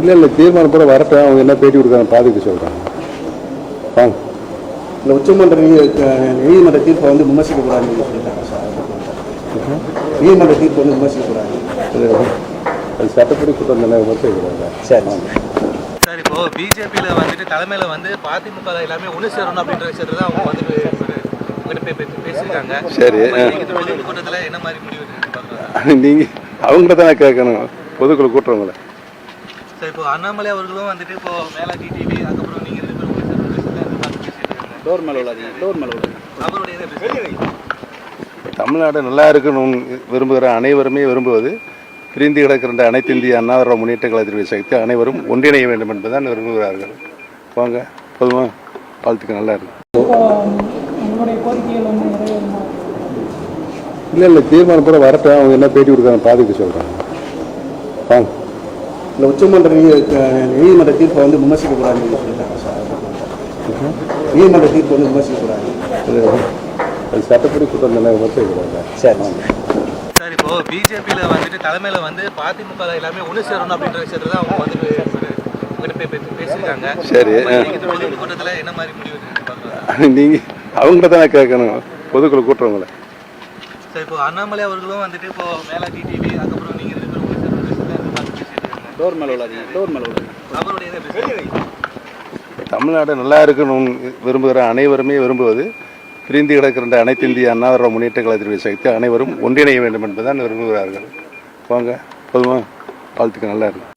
இல்லை இல்லை தீர்மானம் கூட வரட்டும். அவங்க என்ன பேட்டி கொடுக்குறாங்க பாதிக்க சொல்கிறாங்க வாங்க. இந்த உச்சமன்ற நீதிமன்ற தீர்ப்பை வந்து விமர்சிக்கக்கூடாதுன்னு சொல்லி சொல்லிட்டாங்க சார். நீதிமன்ற தீர்ப்பை வந்து விமர்சிக்கக்கூடாது அது சட்டப்படி குற்றம் தானே விமர்சிக்கிறாங்க? சரி சார். இப்போ பிஜேபியில வந்துட்டு தலைமையில வந்து அதிமுக எல்லாமே ஒண்ணு சேரணும் அப்படின்ற விஷயத்துல தான் அவங்க வந்து பேசியிருக்காங்க சரி. கூட்டத்துல என்ன மாதிரி முடிவு? நீங்கள் அவங்கள தானே கேட்கணும். பொதுக்குழு கூட்டுறவங்கள. சார் இப்போ அண்ணாமலை அவர்களும் வந்துட்டு இப்போ மேலா டிடிவி அதுக்கப்புறம் நீங்க ரெண்டு பேரும் ஒண்ணு சேரணும் விஷயத்துல வந்து பார்த்து பேசியிருக்காங்க டோர் மேலே உள்ளாதீங்க டோர் மேலே உள்ளாதீங்க அவருடைய. தமிழ்நாடு நல்லா இருக்கணும் விரும்புகிற அனைவருமே விரும்புவது பிரிந்து கிடக்கின்ற அனைத்து இந்திய அண்ணாதிராவிட முன்னேற்ற கழகத்தினுடைய சக்தி அனைவரும் ஒன்றிணைய வேண்டும் என்பதுதான் விரும்புகிறார்கள். வாங்க போதுமா வாழ்த்துக்கு நல்லா இருக்கு இப்போ உங்களுடைய கோரிக்கைகள் வந்து நிறைவேறுமா இல்லை இல்லை தீர்மானம் கூட வரட்டும். அவங்க என்ன பேட்டி கொடுக்குறாங்க பாதிக்க சொல்கிறாங்க வாங்க. இந்த உச்சமன்ற நீதிமன்ற தீர்ப்பை வந்து விமர்சிக்கக்கூடாதுன்னு சொல்லி சொல்லிட்டாங்க சார். நீதிமன்ற தீர்ப்பை வந்து விமர்சிக்கக்கூடாது. அது சட்டப்படி குற்றம் தானே விமர்சிக்கிறாங்க சரி. சார் இப்போ பிஜேபியில வந்துட்டு தலைமையில வந்து அதிமுக எல்லாமே ஒண்ணு சேரணும் அப்படின்ற விஷயத்துல தான் அவங்க வந்து பேசியிருக்காங்க. சரி. நீங்க இந்த பொது கூட்டத்துல என்ன மாதிரி முடிவு? நீங்கள் அவங்கள தானே கேட்கணும். பொதுக்குழு கூட்டுறவங்கள. சார் இப்போ அண்ணாமலை அவர்களும் வந்துட்டு இப்போ மேலா டிடிவி அதுக்கப்புறம் நீங்க ரெண்டு பேரும் பார்த்து பேசியிருக்காங்க டோர் மேலே உள்ளாதீங்க டோர் மேலே அவருடைய இதை. தமிழ்நாடு நல்லா இருக்கணும் விரும்புகிற அனைவருமே விரும்புவது பிரிந்து கிடக்கின்ற அனைத்து இந்திய அண்ணாதிராவிட முன்னேற்ற கழகத்தினுடைய சக்தி அனைவரும் ஒன்றிணைய வேண்டும் என்பதுதான் விரும்புகிறார்கள். வாங்க போதுமா வாழ்த்துக்கு நல்லா இருக்கு